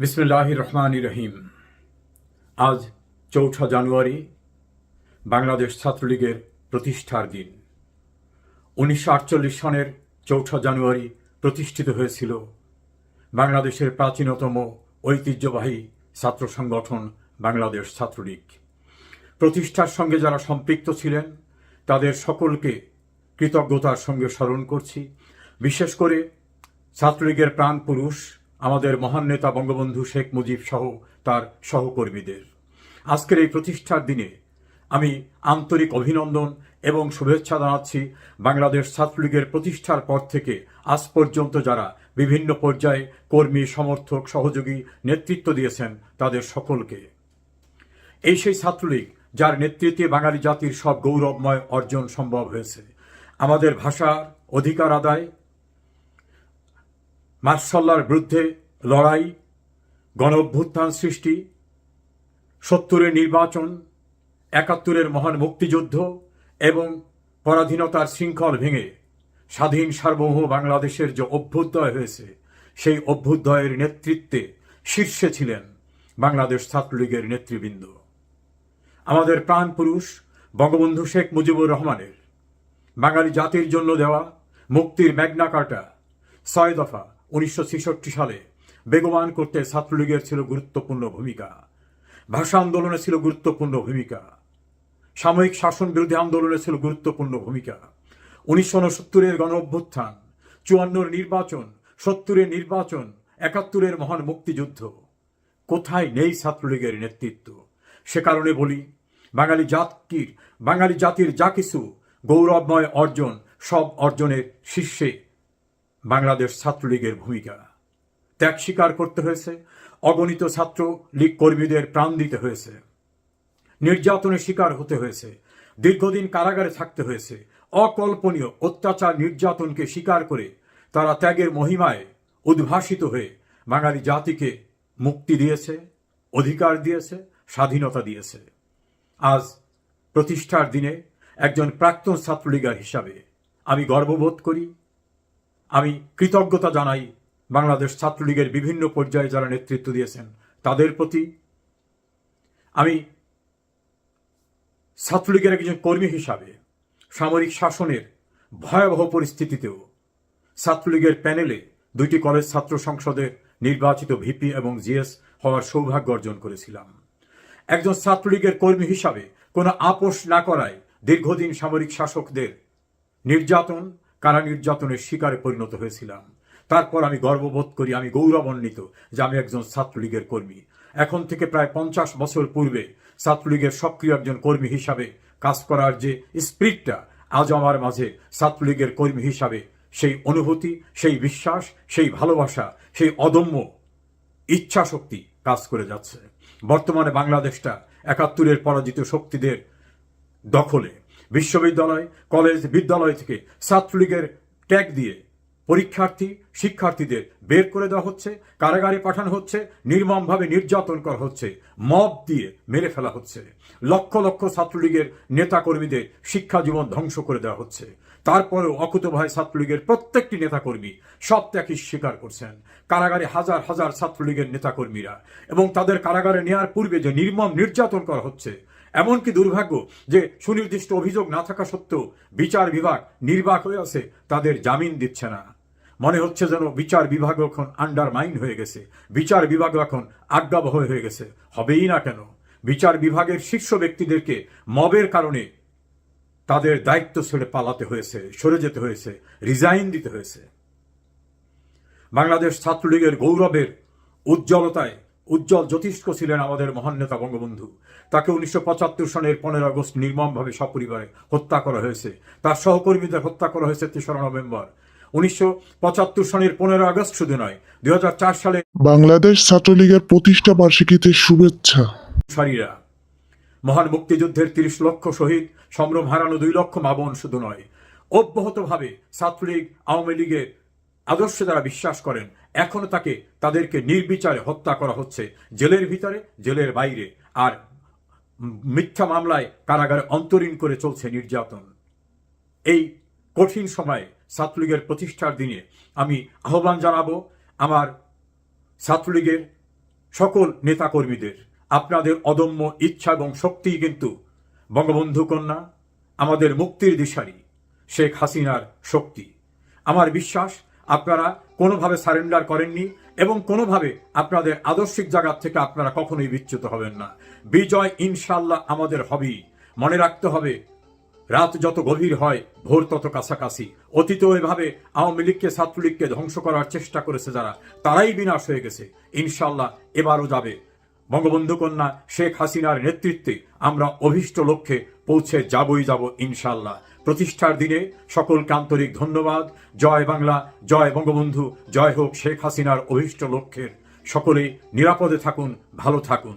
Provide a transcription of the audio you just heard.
বিসমিল্লাহ রহমান রহিম আজ চৌঠা জানুয়ারি, বাংলাদেশ ছাত্রলীগের প্রতিষ্ঠার দিন। উনিশশো আটচল্লিশ সনের চৌঠা জানুয়ারি প্রতিষ্ঠিত হয়েছিল বাংলাদেশের প্রাচীনতম ঐতিহ্যবাহী ছাত্র সংগঠন বাংলাদেশ ছাত্রলীগ। প্রতিষ্ঠার সঙ্গে যারা সম্পৃক্ত ছিলেন, তাদের সকলকে কৃতজ্ঞতার সঙ্গে স্মরণ করছি। বিশেষ করে ছাত্রলীগের প্রাণ পুরুষ আমাদের মহান নেতা বঙ্গবন্ধু শেখ মুজিব সহ তার সহকর্মীদের। আজকের এই প্রতিষ্ঠার দিনে আমি আন্তরিক অভিনন্দন এবং শুভেচ্ছা জানাচ্ছি বাংলাদেশ ছাত্রলীগের প্রতিষ্ঠার পর থেকে আজ পর্যন্ত যারা বিভিন্ন পর্যায়ে কর্মী, সমর্থক, সহযোগী নেতৃত্ব দিয়েছেন তাদের সকলকে। এই সেই ছাত্রলীগ যার নেতৃত্বে বাঙালি জাতির সব গৌরবময় অর্জন সম্ভব হয়েছে। আমাদের ভাষার অধিকার আদায় মার্শাল্লার বিরুদ্ধে লড়াই গণ অভ্যুত্থান সৃষ্টি, সত্তরের নির্বাচন, একাত্তরের মহান মুক্তিযুদ্ধ এবং পরাধীনতার শৃঙ্খল ভেঙে স্বাধীন সার্বভৌম বাংলাদেশের যে অভ্যুদয় হয়েছে, সেই অভ্যুদয়ের নেতৃত্বে শীর্ষে ছিলেন বাংলাদেশ ছাত্রলীগের নেতৃবৃন্দ। আমাদের প্রাণ পুরুষ বঙ্গবন্ধু শেখ মুজিবুর রহমানের বাঙালি জাতির জন্য দেওয়া মুক্তির ম্যাগনা কার্টা ছয় দফা উনিশশো ছেষট্টি সালে বেগবান করতে ছাত্রলীগের ছিল গুরুত্বপূর্ণ ভূমিকা। ভাষা আন্দোলনে ছিল গুরুত্বপূর্ণ ভূমিকা। সাময়িক শাসন বিরোধী আন্দোলনে ছিল গুরুত্বপূর্ণ ভূমিকা। উনিশশো উনসত্তরের গণ অভ্যুত্থান চুয়ান্নর নির্বাচন, সত্তরের নির্বাচন, একাত্তরের মহান মুক্তিযুদ্ধ। কোথায় নেই ছাত্রলীগের নেতৃত্ব? সে কারণে বলি, বাঙালি জাতির বাঙালি জাতির যা কিছু গৌরবময় অর্জন, সব অর্জনের শীর্ষে বাংলাদেশ ছাত্রলীগের ভূমিকা। ত্যাগ স্বীকার করতে হয়েছে। অগণিত ছাত্র লীগ কর্মীদের প্রাণ দিতে হয়েছে। নির্যাতনের শিকার হতে হয়েছে। দীর্ঘদিন কারাগারে থাকতে হয়েছে। অকল্পনীয় অত্যাচার নির্যাতনকে স্বীকার করে তারা ত্যাগের মহিমায় উদ্ভাসিত হয়ে বাঙালি জাতিকে মুক্তি দিয়েছে, অধিকার দিয়েছে, স্বাধীনতা দিয়েছে। আজ প্রতিষ্ঠার দিনে একজন প্রাক্তন ছাত্রলীগার হিসাবে আমি গর্ববোধ করি আমি কৃতজ্ঞতা জানাই বাংলাদেশ ছাত্রলীগের বিভিন্ন পর্যায়ে যারা নেতৃত্ব দিয়েছেন, তাদের প্রতি। আমি ছাত্রলীগের একজন কর্মী হিসাবে সামরিক শাসনের ভয়াবহ পরিস্থিতিতেও ছাত্রলীগের প্যানেলে দুইটি কলেজ ছাত্র সংসদের নির্বাচিত ভিপি এবং জিএস হওয়ার সৌভাগ্য অর্জন করেছিলাম। একজন ছাত্রলীগের কর্মী হিসাবে কোনো আপোষ না করায় দীর্ঘদিন সামরিক শাসকদের নির্যাতন কারা নির্যাতনের শিকারে পরিণত হয়েছিলাম। তারপর আমি গর্ববোধ করি, আমি গৌরবান্বিত যে আমি একজন ছাত্রলীগের কর্মী। এখন থেকে প্রায় পঞ্চাশ বছর পূর্বে ছাত্রলীগের সক্রিয় একজন কর্মী হিসাবে কাজ করার যে স্পিরিটটা আজ আমার মাঝে ছাত্রলীগের কর্মী হিসাবে, সেই অনুভূতি, সেই বিশ্বাস, সেই ভালোবাসা, সেই অদম্য ইচ্ছা শক্তি কাজ করে যাচ্ছে। বর্তমানে বাংলাদেশটা একাত্তরের পরাজিত শক্তিদের দখলে। বিশ্ববিদ্যালয়, কলেজ, বিদ্যালয় থেকে ছাত্রলীগের ট্যাগ দিয়ে পরীক্ষার্থী, শিক্ষার্থীদের বের করে দেওয়া হচ্ছে, কারাগারে পাঠানো হচ্ছে, নির্মমভাবে নির্যাতন করা হচ্ছে, মব দিয়ে মেরে ফেলা হচ্ছে। লক্ষ লক্ষ ছাত্রলীগের নেতাকর্মীদের শিক্ষা জীবন ধ্বংস করে দেওয়া হচ্ছে। তারপরেও অকুতভাই ছাত্রলীগের প্রত্যেকটি নেতাকর্মী সব ত্যাগই স্বীকার করছেন। কারাগারে হাজার হাজার ছাত্রলীগের নেতাকর্মীরা এবং তাদের কারাগারে নেওয়ার পূর্বে যে নির্মম নির্যাতন করা হচ্ছে এমনকি দুর্ভাগ্য যে সুনির্দিষ্ট অভিযোগ না থাকা সত্ত্বেও বিচার বিভাগ নির্বাক হয়ে আছে, তাদের জামিন দিচ্ছে না। মনে হচ্ছে যেন বিচার বিভাগ এখন আন্ডারমাইন হয়ে গেছে। বিচার বিভাগ এখন আজ্ঞাবহ হয়ে গেছে। হবেই না কেন? বিচার বিভাগের শীর্ষ ব্যক্তিদেরকে মবের কারণে তাদের দায়িত্ব ছেড়ে পালাতে হয়েছে, সরে যেতে হয়েছে রিজাইন দিতে হয়েছে। বাংলাদেশ ছাত্রলীগের গৌরবের উজ্জ্বলতায় উজ্জ্বল জ্যোতিষ্ক ছিলেন আমাদের মহান নেতা বঙ্গবন্ধু। তাকে উনিশশো পঁচাত্তর সনের পনেরো আগস্ট নির্মমভাবে সপরিবারে হত্যা করা হয়েছে। তার সহকর্মীদের হত্যা করা হয়েছে তেসরা নভেম্বর। উনিশশো পঁচাত্তর সনের পনেরো আগস্ট শুধু নয় দুই সালে বাংলাদেশ ছাত্রলীগের প্রতিষ্ঠা বার্ষিকীতে শুভেচ্ছা। সারীরা মহান মুক্তিযুদ্ধের তিরিশ লক্ষ শহীদ সম্ভ্রম হারানো দুই লক্ষ মাবন শুধু নয় অব্যাহতভাবে ছাত্রলীগ আওয়ামী লীগের আদর্শে যারা বিশ্বাস করেন। এখনও তাকে, তাদেরকে নির্বিচারে হত্যা করা হচ্ছে। জেলের ভিতরে, জেলের বাইরে। আর মিথ্যা মামলায় কারাগারে অন্তরীণ করে চলছে নির্যাতন। এই কঠিন সময়ে ছাত্রলীগের প্রতিষ্ঠার দিনে আমি আহ্বান জানাব আমার ছাত্রলীগের সকল নেতাকর্মীদের। আপনাদের অদম্য ইচ্ছা এবং শক্তি কিন্তু বঙ্গবন্ধু কন্যা, আমাদের মুক্তির দিশারি, শেখ হাসিনার শক্তি। আমার বিশ্বাস আপনারা কোনোভাবে সারেন্ডার করেননি এবং কোনোভাবে আপনাদের আদর্শিক জায়গা থেকে আপনারা কখনোই বিচ্যুত হবেন না। বিজয় ইনশাল্লাহ আমাদের হবেই। মনে রাখতে হবে, রাত যত গভীর হয়, ভোর তত কাছাকাছি। অতীতেও এভাবে আওয়ামী লীগকে, ছাত্রলীগকে ধ্বংস করার চেষ্টা করেছে যারা, তারাই বিনাশ হয়ে গেছে। ইনশাল্লাহ এবারও যাবে। বঙ্গবন্ধু কন্যা শেখ হাসিনার নেতৃত্বে আমরা অভীষ্ট লক্ষ্যে পৌঁছে যাবই যাব ইনশাল্লাহ প্রতিষ্ঠার দিনে সকলকে আন্তরিক ধন্যবাদ। জয় বাংলা, জয় বঙ্গবন্ধু, জয় হোক শেখ হাসিনার অভিষ্ট লক্ষ্যের। সকলে নিরাপদে থাকুন, ভালো থাকুন।